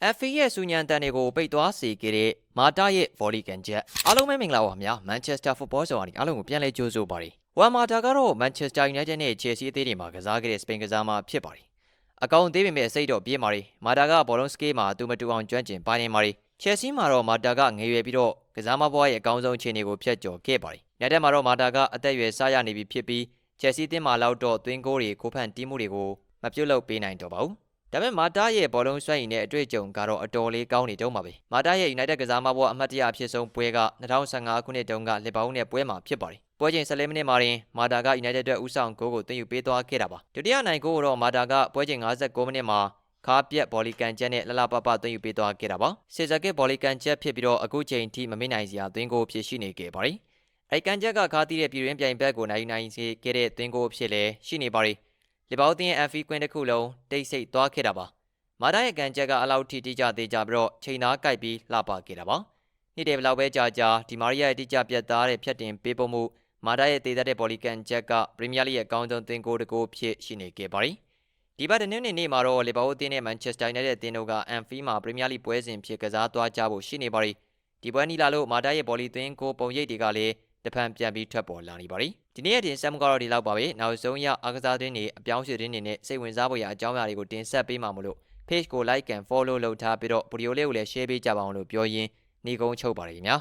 FA ရဲ့စူညံတန်တွေကိုပိတ်သွားစေခဲ့တဲ့မာတာရဲ့ဗော်လီကန်ချက်အားလုံးပဲမင်္ဂလာပါခင်ဗျာမန်ချက်စတာဖုတ်ဘောဆောင်အနီအားလုံးကိုပြန်လဲကြိုးဆိုပါရစေဝမ်မာတာကတော့မန်ချက်စတာယူနိုက်တက်နဲ့ချယ်ဆီအသင်းတွေမှာကစားခဲ့တဲ့စပိန်ကစားမဖြစ်ပါတယ်အကောင်သေးပေမဲ့စိတ်တော့ပြေးမာတယ်မာတာကဘောလုံးစကေးမှာသူမတူအောင်ကျွမ်းကျင်ပိုင်းနေမာတယ်ချယ်ဆီမှာတော့မာတာကငယ်ရွယ်ပြီးတော့ကစားမဘွားရဲ့အကောင်းဆုံးအခြေအနေကိုဖျက်ကျော်ခဲ့ပါတယ်ညတက်မှာတော့မာတာကအသက်အရွယ်စားရနေပြီဖြစ်ပြီးချယ်ဆီအသင်းမှာလောက်တော့သွင်းဂိုးတွေကိုဖန်တီးမှုတွေကိုမပြုတ်လုပ်ပေးနိုင်တော့ပါဘူး ဒါပေမဲ့မာတာရဲ့ဘောလုံးဆွဲရင်နဲ့အတွေ့အကြုံကတော့အတော်လေးကောင်းနေတုံးပါပဲမာတာရဲ့ United ကစားမဘောအမှတ်တရအဖြစ်ဆုံးပွဲက2015ခုနှစ်တုန်းကလီဗာပူးနဲ့ပွဲမှာဖြစ်ပါတယ်ပွဲချိန်14မိနစ်မှာတင်မာတာက United အတွက်ဦးဆောင်ဂိုးကိုသွင်းယူပေးသွားခဲ့တာပါဒုတိယနိုင်ဂိုးကိုတော့မာတာကပွဲချိန်59မိနစ်မှာခါပြက်ဘော်လီကန်ချက်နဲ့လလပပသွင်းယူပေးသွားခဲ့တာပါစေဇက်ကစ်ဘော်လီကန်ချက်ဖြစ်ပြီးတော့အခုချိန်ထိမမေ့နိုင်စရာသွင်းဂိုးဖြစ်ရှိနေခဲ့ပါတယ်အဲကန်ချက်ကခါတီးတဲ့ပြည်ရင်းပြိုင်ဘက်ကိုနိုင်ယူနိုင်စေခဲ့တဲ့သွင်းဂိုးဖြစ်လည်းရှိနေပါတယ် လီဗာပူးတင်းရဲ့ FA ကွင်းတစ်ခုလုံးတိတ်ဆိတ်သွားခဲ့တာပါမာတာရဲ့ကန်ချက်ကအလောက်ထိတိကျသေးကြပြီးတော့ချိန်သားကိုက်ပြီးလှပခဲ့တာပါနေ့တည်းဘလောက်ပဲကြာကြာဒီမာရီယာရဲ့တိကျပြတ်သားတဲ့ဖြတ်တင်ပေးပို့မှုမာတာရဲ့သေးသက်တဲ့ဘော်လီကန်ချက်ကပရီးမီးယားလိရဲ့အကောင်းဆုံးသင်ကိုတကိုဖြစ်ရှိနေခဲ့ပါတယ်ဒီဘက်တနင်္ဂနွေနေ့မှာတော့လီဗာပူးအသင်းနဲ့မန်ချက်စတာယူနိုက်တက်အသင်းတို့ကအန်ဖီမှာပရီးမီးယားလိပွဲစဉ်ဖြစ်ကစားသွားကြဖို့ရှိနေပါတယ်ဒီပွဲနီလာလို့မာတာရဲ့ဘော်လီသွင်းကိုပုံရိပ်တွေကလည်း တဖန်ပြန်ပြီးထွက်ပေါ်လာနေပါတယ်ဒီနေ့ရဲ့တင်ဆက်မှုကတော့ဒီလောက်ပါပဲနောက်ဆုံးရအားကစားသတင်းတွေအပြောင်းအရွှေ့သတင်းတွေနဲ့စိတ်ဝင်စားဖို့ရအကြောင်းအရာတွေကိုတင်ဆက်ပေးမှာမလို့ page ကို like and follow လုပ်ထားပြီးတော့ဗီဒီယိုလေးကိုလည်း share ပေးကြပါအောင်လို့ပြောရင်းနေကုန်းချုပ်ပါတယ်ခင်ဗျာ